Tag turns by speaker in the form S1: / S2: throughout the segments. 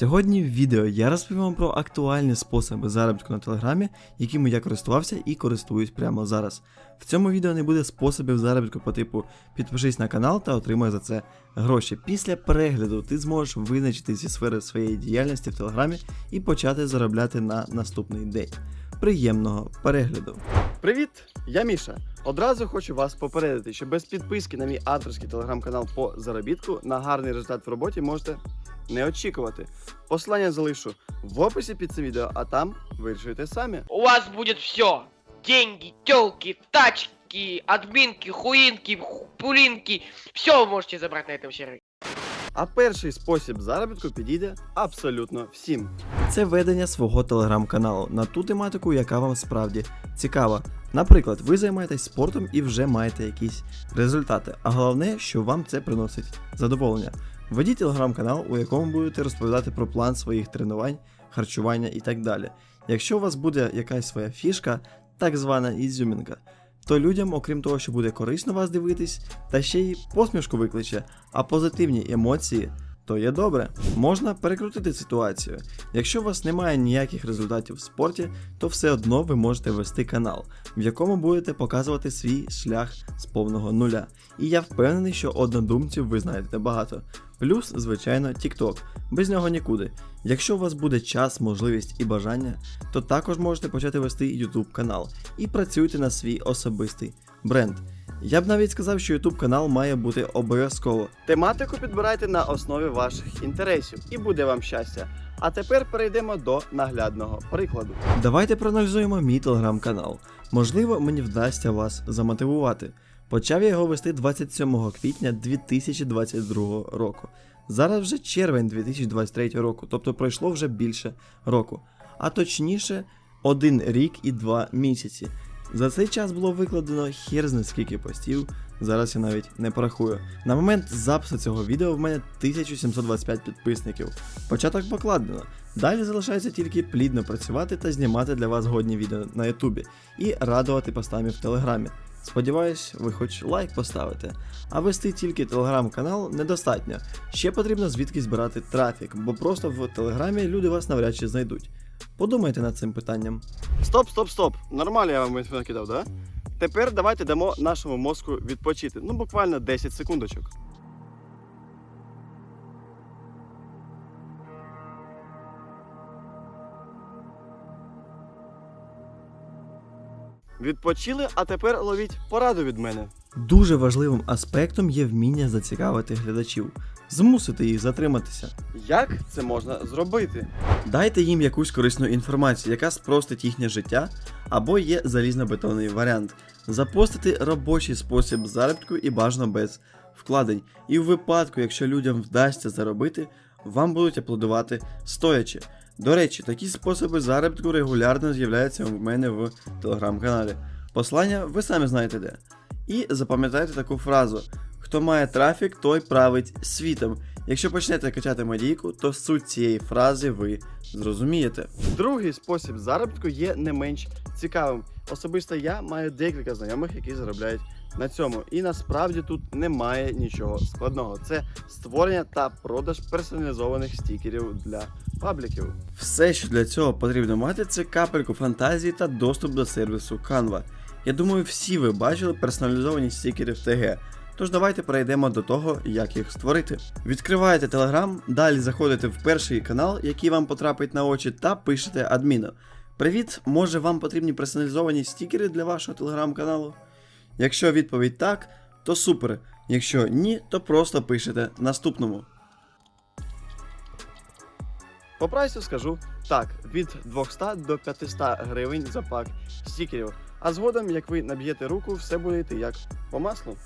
S1: Сьогодні в відео я розповім вам про актуальні способи заробітку на телеграмі, якими я користувався і користуюсь прямо зараз. В цьому відео не буде способів заробітку по типу підпишись на канал та отримай за це гроші. Після перегляду ти зможеш визначити зі сфери своєї діяльності в телеграмі і почати заробляти на наступний день. Приємного перегляду!
S2: Привіт, я Міша. Одразу хочу вас попередити, що без підписки на мій авторський телеграм-канал по заробітку на гарний результат в роботі можете не очікувати. Посилання залишу в описі під цим відео, а там вирішуйте самі.
S3: У вас будет все. Деньги, телки, тачки, админки, хуинки, ху- пулинки. Все вы можете забрать на этом сервере.
S2: А перший спосіб заробітку підійде абсолютно всім.
S1: Це ведення свого телеграм-каналу на ту тематику, яка вам справді цікава. Наприклад, ви займаєтесь спортом і вже маєте якісь результати, а головне, що вам це приносить задоволення. Ведіть телеграм-канал, у якому будете розповідати про план своїх тренувань, харчування і так далі. Якщо у вас буде якась своя фішка, так звана ізюмінка, то людям, окрім того, що буде корисно вас дивитись, та ще й посмішку викличе, а позитивні емоції, то є добре. Можна перекрутити ситуацію. Якщо у вас немає ніяких результатів в спорті, то все одно ви можете вести канал, в якому будете показувати свій шлях з повного нуля. І я впевнений, що однодумців ви знайдете багато. Плюс, звичайно, TikTok. Без нього нікуди. Якщо у вас буде час, можливість і бажання, то також можете почати вести YouTube канал і працюйте на свій особистий бренд. Я б навіть сказав, що YouTube канал має бути обов'язково.
S2: Тематику підбирайте на основі ваших інтересів і буде вам щастя. А тепер перейдемо до наглядного прикладу.
S1: Давайте проаналізуємо мій телеграм-канал. Можливо, мені вдасться вас замотивувати. Почав я його вести 27 квітня 2022 року. Зараз вже червень 2023 року, тобто пройшло вже більше року. А точніше, один рік і два місяці. За цей час було викладено хер зна скільки постів, зараз я навіть не порахую. На момент запису цього відео в мене 1725 підписників. Початок покладено. Далі залишається тільки плідно працювати та знімати для вас годні відео на Ютубі і радувати постами в Телеграмі. Сподіваюсь, ви хоч лайк поставите. А вести тільки телеграм-канал недостатньо. Ще потрібно звідки збирати трафік, бо просто в телеграмі люди вас навряд чи знайдуть. Подумайте над цим питанням.
S2: Стоп, стоп, стоп. Нормально я вам накидав, да? Тепер давайте дамо нашому мозку відпочити. Ну, буквально 10 секундочок. Відпочили, а тепер ловіть пораду від мене.
S1: Дуже важливим аспектом є вміння зацікавити глядачів, змусити їх затриматися.
S2: Як це можна зробити?
S1: Дайте їм якусь корисну інформацію, яка спростить їхнє життя, або є залізнобетонний варіант. Запостити робочий спосіб заробітку і бажано без вкладень. І в випадку, якщо людям вдасться заробити, вам будуть аплодувати стоячи. До речі, такі способи заробітку регулярно з'являються у мене в телеграм-каналі. Послання ви самі знаєте де. І запам'ятайте таку фразу: хто має трафік, той править світом. Якщо почнете качати медійку, то суть цієї фрази ви зрозумієте.
S2: Другий спосіб заробітку є не менш цікавим. Особисто я маю декілька знайомих, які заробляють на цьому. І насправді тут немає нічого складного. Це створення та продаж персоналізованих стікерів для пабліків.
S1: Все, що для цього потрібно мати, це капельку фантазії та доступ до сервісу Canva. Я думаю, всі ви бачили персоналізовані стікери в ТГ. Тож давайте перейдемо до того, як їх створити. Відкриваєте Telegram, далі заходите в перший канал, який вам потрапить на очі, та пишете адміну. Привіт, може вам потрібні персоналізовані стікери для вашого телеграм-каналу? Якщо відповідь так, то супер. Якщо ні, то просто пишете наступному.
S2: По прайсу скажу так: від 200 до 500 гривень за пак стікерів. А згодом, як ви наб'єте руку, все буде йти як по маслу.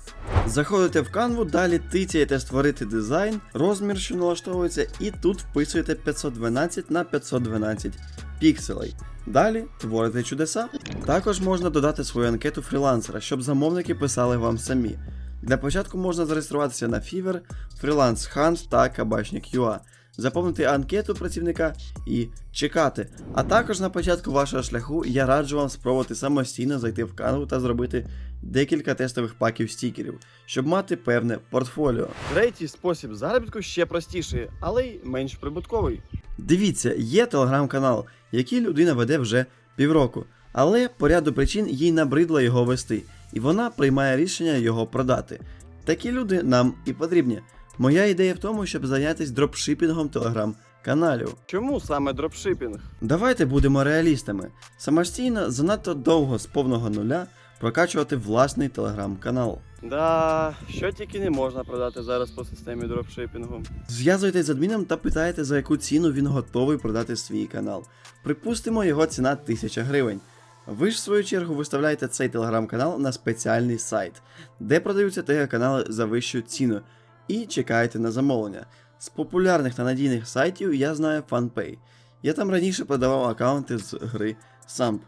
S1: Заходите в канву, далі тицяєте створити дизайн, розмір, що налаштовується, і тут вписуєте 512 на 512 пікселей. Далі творите чудеса. Також можна додати свою анкету фрілансера, щоб замовники писали вам самі. Для початку можна зареєструватися на Fiverr, Freelance Hunt та Кабачник.ua, заповнити анкету працівника і чекати. А також на початку вашого шляху я раджу вам спробувати самостійно зайти в канву та зробити декілька тестових паків стікерів, щоб мати певне портфоліо.
S2: Третій спосіб заробітку ще простіший, але й менш прибутковий.
S1: Дивіться, є телеграм-канал, який людина веде вже півроку, але по ряду причин їй набридло його вести, і вона приймає рішення його продати. Такі люди нам і потрібні. Моя ідея в тому, щоб зайнятися дропшипінгом телеграм-каналів.
S2: Чому саме дропшипінг?
S1: Давайте будемо реалістами. Самостійно занадто довго з повного нуля прокачувати власний телеграм-канал.
S2: Да, що тільки не можна продати зараз по системі дропшипінгу.
S1: Зв'язуйтесь з адміном та питайте, за яку ціну він готовий продати свій канал. Припустимо, його ціна 1000 гривень. Ви ж в свою чергу виставляєте цей телеграм-канал на спеціальний сайт, де продаються телеканали за вищу ціну, і чекаєте на замовлення. З популярних та надійних сайтів я знаю FunPay. Я там раніше продавав аккаунти з гри Samp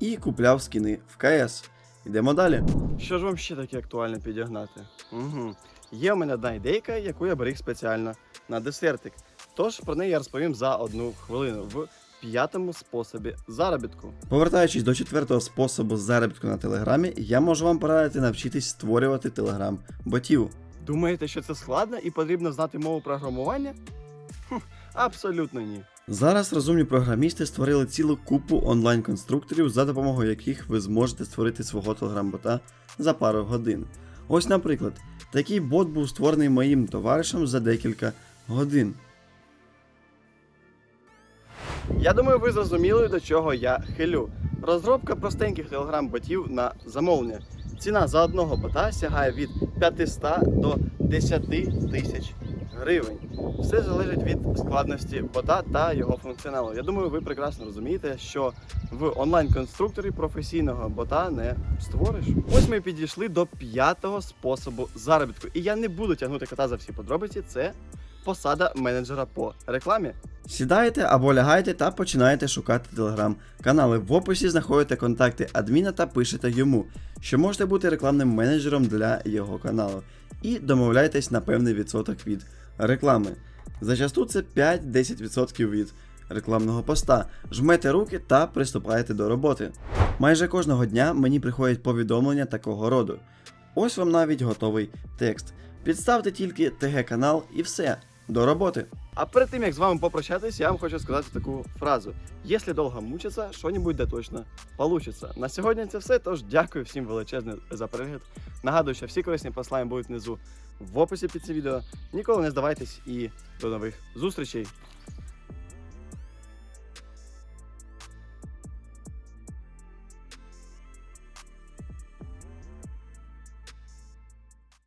S1: і купляв скіни в КС. Йдемо далі.
S2: Що ж вам ще таке актуально підігнати? Угу. Є у мене одна ідейка, яку я беріг спеціально на десертик. Тож про неї я розповім за одну хвилину в п'ятому способі заробітку.
S1: Повертаючись до четвертого способу заробітку на телеграмі, я можу вам порадити навчитись створювати телеграм-ботів.
S2: Думаєте, що це складно і потрібно знати мову програмування? Хм, абсолютно ні.
S1: Зараз розумні програмісти створили цілу купу онлайн-конструкторів, за допомогою яких ви зможете створити свого телеграм-бота за пару годин. Ось, наприклад, такий бот був створений моїм товаришем за декілька годин.
S2: Я думаю, ви зрозуміли, до чого я хилю. Розробка простеньких телеграм-ботів на замовлення. Ціна за одного бота сягає від 500 до 10 тисяч гривень. Все залежить від складності бота та його функціоналу. Я думаю, ви прекрасно розумієте, що в онлайн-конструкторі професійного бота не створиш. Ось ми підійшли до п'ятого способу заробітку. І я не буду тягнути кота за всі подробиці. Це посада менеджера по рекламі.
S1: Сідаєте або лягаєте та починаєте шукати телеграм-канали. В описі знаходите контакти адміна та пишете йому, що можете бути рекламним менеджером для його каналу. І домовляєтесь на певний відсоток від реклами. Зачасту це 5-10% від рекламного поста. Жмете руки та приступаєте до роботи. Майже кожного дня мені приходять повідомлення такого роду. Ось вам навіть готовий текст. Підставте тільки ТГ-канал і все. До роботи.
S2: А перед тим як з вами попрощатись, я вам хочу сказати таку фразу: Якщо довго мучиться, що-небудь да точно получиться. На сьогодні це все. Тож дякую всім величезне за перегляд. Нагадую, що всі корисні послання будуть внизу в описі під це відео. Ніколи не здавайтесь і до нових зустрічей.